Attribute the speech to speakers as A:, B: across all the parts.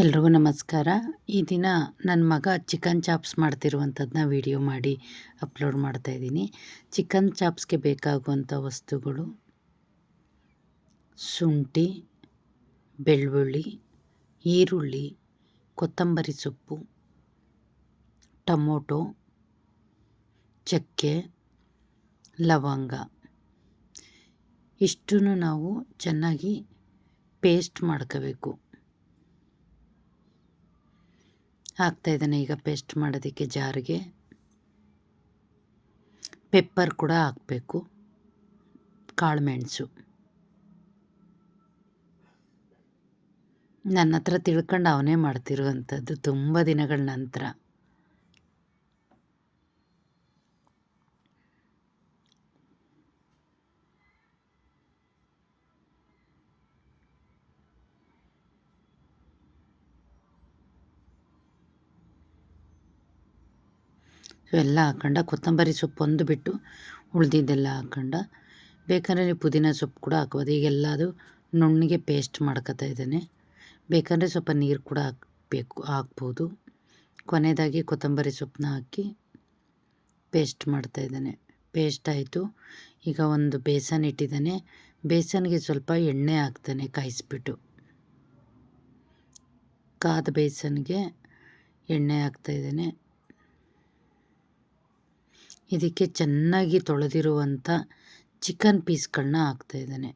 A: ಎಲ್ರಿಗೂ ನಮಸ್ಕಾರ. ಈ ದಿನ ನನ್ನ ಮಗ ಚಿಕನ್ ಚಾಪ್ಸ್ ಮಾಡ್ತಿರುವಂಥದ್ದನ್ನ ವಿಡಿಯೋ ಮಾಡಿ ಅಪ್ಲೋಡ್ ಮಾಡ್ತಾಯಿದ್ದೀನಿ ಚಿಕನ್ ಚಾಪ್ಸ್ಗೆ ಬೇಕಾಗುವಂಥ ವಸ್ತುಗಳು ಶುಂಠಿ, ಬೆಳ್ಳುಳ್ಳಿ, ಈರುಳ್ಳಿ, ಕೊತ್ತಂಬರಿ ಸೊಪ್ಪು, ಟೊಮೊಟೊ, ಚಕ್ಕೆ, ಲವಂಗ. ಇಷ್ಟನ್ನು ನಾವು ಚೆನ್ನಾಗಿ ಪೇಸ್ಟ್ ಮಾಡ್ಕೋಬೇಕು. ಇದ್ದಾನೆ ಈಗ ಪೇಸ್ಟ್ ಮಾಡೋದಕ್ಕೆ ಜಾರಿಗೆ. ಪೆಪ್ಪರ್ ಕೂಡ ಹಾಕಬೇಕು. ಕಾಳುಮೆಣಸು. ನನ್ನ ಹತ್ರ ತಿಳ್ಕೊಂಡು ಅವನೇ ಮಾಡ್ತಿರುವಂಥದ್ದು ತುಂಬ ದಿನಗಳ ನಂತರ. ಎಲ್ಲ ಹಾಕೊಂಡ ಕೊತ್ತಂಬರಿ ಸೊಪ್ಪು ಒಂದು ಬಿಟ್ಟು ಉಳ್ದಿದ್ದೆಲ್ಲ ಹಾಕೊಂಡ. ಬೇಕಂದರೆ ನೀವು ಪುದೀನ ಸೊಪ್ಪು ಕೂಡ ಹಾಕ್ಬೋದು. ಈಗೆಲ್ಲದು ನುಣ್ಣಿಗೆ ಪೇಸ್ಟ್ ಮಾಡ್ಕೊತಾ ಇದ್ದೇನೆ. ಬೇಕಂದರೆ ಸ್ವಲ್ಪ ನೀರು ಕೂಡ ಹಾಕಬೇಕು, ಹಾಕ್ಬೋದು. ಕೊನೆಯದಾಗಿ ಕೊತ್ತಂಬರಿ ಸೊಪ್ಪನ್ನ ಹಾಕಿ ಪೇಸ್ಟ್ ಮಾಡ್ತಾ ಮಾಡ್ತಾಯಿದ್ದೇನೆ ಪೇಸ್ಟ್ ಆಯಿತು. ಈಗ ಒಂದು ಬೇಸನ್ ಇಟ್ಟಿದ್ದಾನೆ. ಬೇಸನ್ಗೆ ಸ್ವಲ್ಪ ಎಣ್ಣೆ ಹಾಕ್ತಾನೆ, ಕಾಯಿಸ್ಬಿಟ್ಟು. ಕಾದ ಬೇಸನ್ಗೆ ಎಣ್ಣೆ ಹಾಕ್ತಾಯಿದ್ದೇನೆ ಇದಕ್ಕೆ ಚೆನ್ನಾಗಿ ತೊಳೆದಿರುವಂಥ ಚಿಕನ್ ಪೀಸ್ಗಳನ್ನ ಹಾಕ್ತಾಯಿದ್ದಾನೆ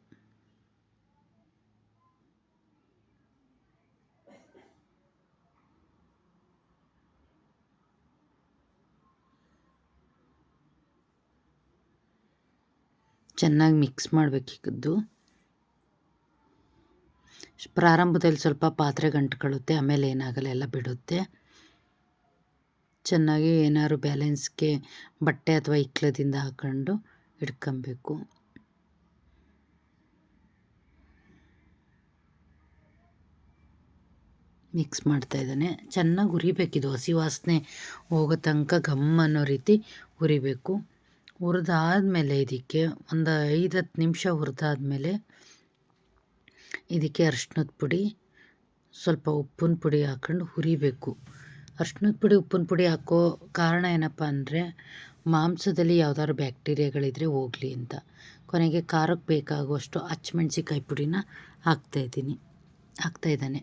A: ಚೆನ್ನಾಗಿ ಮಿಕ್ಸ್ ಮಾಡಬೇಕಿದ್ದು. ಪ್ರಾರಂಭದಲ್ಲಿ ಸ್ವಲ್ಪ ಪಾತ್ರೆ ಗಂಟುಕೊಳ್ಳುತ್ತೆ, ಆಮೇಲೆ ಏನಾಗಲ್ಲ, ಎಲ್ಲ ಬಿಡುತ್ತೆ. ಚೆನ್ನಾಗಿ ಏನಾದ್ರು ಬ್ಯಾಲೆನ್ಸ್ಗೆ ಬಟ್ಟೆ ಅಥವಾ ಇಕ್ಲದಿಂದ ಹಾಕೊಂಡು ಇಟ್ಕೊಬೇಕು. ಮಿಕ್ಸ್ ಮಾಡ್ತಾ ಇದ್ದಾನೆ. ಚೆನ್ನಾಗಿ ಹುರಿಬೇಕಿದು. ಹಸಿ ವಾಸನೆ ಹೋಗೋ ತನಕ ಘಮ್ ಅನ್ನೋ ರೀತಿ ಹುರಿಬೇಕು. ಹುರಿದಾದ್ಮೇಲೆ ಇದಕ್ಕೆ ಒಂದು ಐದು ಹತ್ತು ನಿಮಿಷ ಹುರಿದಾದ್ಮೇಲೆ ಇದಕ್ಕೆ ಅರ್ಶಿನದ ಪುಡಿ, ಸ್ವಲ್ಪ ಉಪ್ಪಿನ ಪುಡಿ ಹಾಕೊಂಡು ಹುರಿಬೇಕು. ಅರ್ಶಿನದ ಪುಡಿ, ಉಪ್ಪಿನ ಪುಡಿ ಹಾಕೋ ಕಾರಣ ಏನಪ್ಪ ಅಂದರೆ ಮಾಂಸದಲ್ಲಿ ಯಾವ್ದಾದ್ರು ಬ್ಯಾಕ್ಟೀರಿಯಾಗಳಿದ್ರೆ ಹೋಗಲಿ ಅಂತ. ಕೊನೆಗೆ ಖಾರಕ್ಕೆ ಬೇಕಾಗುವಷ್ಟು ಹಚ್ಮೆಣ್ಸಿಕಾಯಿ ಪುಡಿನ ಹಾಕ್ತಾಯಿದ್ದೀನಿ ಹಾಕ್ತಾಯಿದ್ದಾನೆ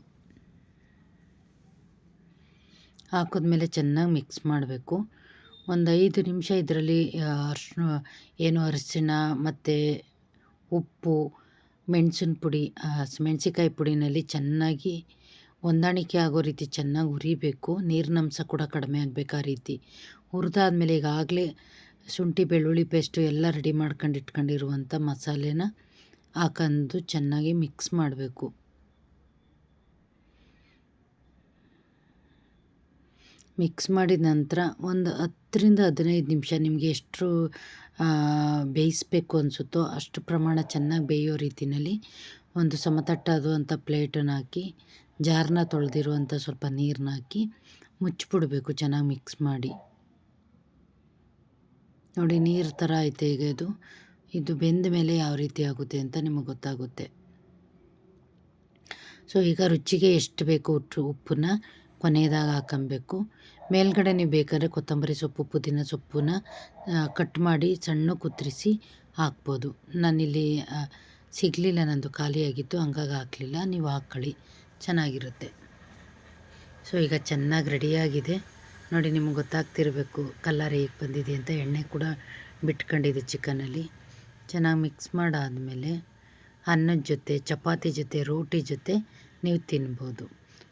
A: ಹಾಕಿದ್ಮೇಲೆ ಚೆನ್ನಾಗಿ ಮಿಕ್ಸ್ ಮಾಡಬೇಕು. ಒಂದು ಐದು ನಿಮಿಷ ಇದರಲ್ಲಿ ಅರ್ಶಿನ ಏನು ಅರಿಶಿಣ ಮತ್ತು ಉಪ್ಪು, ಮೆಣಸಿನ ಪುಡಿ ಮೆಣಸಿಕಾಯಿ ಪುಡಿನಲ್ಲಿ ಚೆನ್ನಾಗಿ ಹೊಂದಾಣಿಕೆ ಆಗೋ ರೀತಿ ಚೆನ್ನಾಗಿ ಹುರಿಬೇಕು ನೀರಿನಂಶ ಕೂಡ ಕಡಿಮೆ ಆಗಬೇಕು ಆ ರೀತಿ. ಹುರಿದಾದ್ಮೇಲೆ ಈಗಾಗಲೇ ಶುಂಠಿ, ಬೆಳ್ಳುಳ್ಳಿ ಪೇಸ್ಟು ಎಲ್ಲ ರೆಡಿ ಮಾಡ್ಕೊಂಡು ಇಟ್ಕೊಂಡಿರುವಂಥ ಮಸಾಲೆನ ಹಾಕಂದು ಚೆನ್ನಾಗಿ ಮಿಕ್ಸ್ ಮಾಡಬೇಕು. ಮಿಕ್ಸ್ ಮಾಡಿದ ನಂತರ ಒಂದು ಹತ್ತರಿಂದ ಹದಿನೈದು ನಿಮಿಷ ನಿಮಗೆ ಎಷ್ಟು ಬೇಯಿಸ್ಬೇಕು ಅನಿಸುತ್ತೋ ಅಷ್ಟು ಪ್ರಮಾಣ ಚೆನ್ನಾಗಿ ಬೇಯೋ ರೀತಿಯಲ್ಲಿ ಒಂದು ಸಮತಟ್ಟಾದಂಥ ಪ್ಲೇಟನ್ನು ಹಾಕಿ ಜಾರನ್ನ ತೊಳೆದಿರುವಂಥ ಸ್ವಲ್ಪ ನೀರನ್ನ ಹಾಕಿ ಮುಚ್ಚಿಬಿಡ್ಬೇಕು, ಚೆನ್ನಾಗಿ ಮಿಕ್ಸ್ ಮಾಡಿ. ನೋಡಿ, ನೀರು ಥರ ಐತೆ ಈಗ ಇದು. ಇದು ಬೆಂದ ಮೇಲೆ ಯಾವ ರೀತಿ ಆಗುತ್ತೆ ಅಂತ ನಿಮಗೆ ಗೊತ್ತಾಗುತ್ತೆ. ಸೊ ಈಗ ರುಚಿಗೆ ಎಷ್ಟು ಬೇಕು ಉಟ್ಟು ಉಪ್ಪನ್ನ ಕೊನೆಯದಾಗ ಹಾಕೊಬೇಕು. ಮೇಲ್ಗಡೆ ನೀವು ಬೇಕಾದ್ರೆ ಕೊತ್ತಂಬರಿ ಸೊಪ್ಪು, ಪುದೀನ ಸೊಪ್ಪನ್ನ ಕಟ್ ಮಾಡಿ ಸಣ್ಣ ಕುತ್ರಿಸಿ ಹಾಕ್ಬೋದು. ನಾನಿಲ್ಲಿ ಸಿಗಲಿಲ್ಲ, ನಂದು ಖಾಲಿಯಾಗಿತ್ತು, ಹಂಗಾಗಿ ಹಾಕಲಿಲ್ಲ. ನೀವು ಹಾಕ್ಕೊಳ್ಳಿ ಚೆನ್ನಾಗಿರುತ್ತೆ. ಸೊ ಈಗ ಚೆನ್ನಾಗಿ ರೆಡಿಯಾಗಿದೆ ನೋಡಿ, ನಿಮ್ಗೆ ಗೊತ್ತಾಗ್ತಿರಬೇಕು ಕಲ್ಲರ್ ಹೇಗೆ ಬಂದಿದೆ ಅಂತ. ಎಣ್ಣೆ ಕೂಡ ಬಿಟ್ಕೊಂಡಿದೆ ಚಿಕನಲ್ಲಿ. ಚೆನ್ನಾಗಿ ಮಿಕ್ಸ್ ಮಾಡಾದಮೇಲೆ ಅನ್ನದ ಜೊತೆ, ಚಪಾತಿ ಜೊತೆ, ರೋಟಿ ಜೊತೆ ನೀವು ತಿನ್ಬೋದು.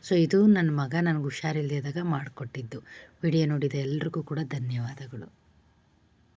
A: ಸೊ ಇದು ನನ್ನ ಮಗ ನನಗೆ ಹುಷಾರಿಲ್ಲದಾಗ ಮಾಡಿಕೊಟ್ಟಿದ್ದು. ವಿಡಿಯೋ ನೋಡಿದ ಎಲ್ರಿಗೂ ಕೂಡ ಧನ್ಯವಾದಗಳು.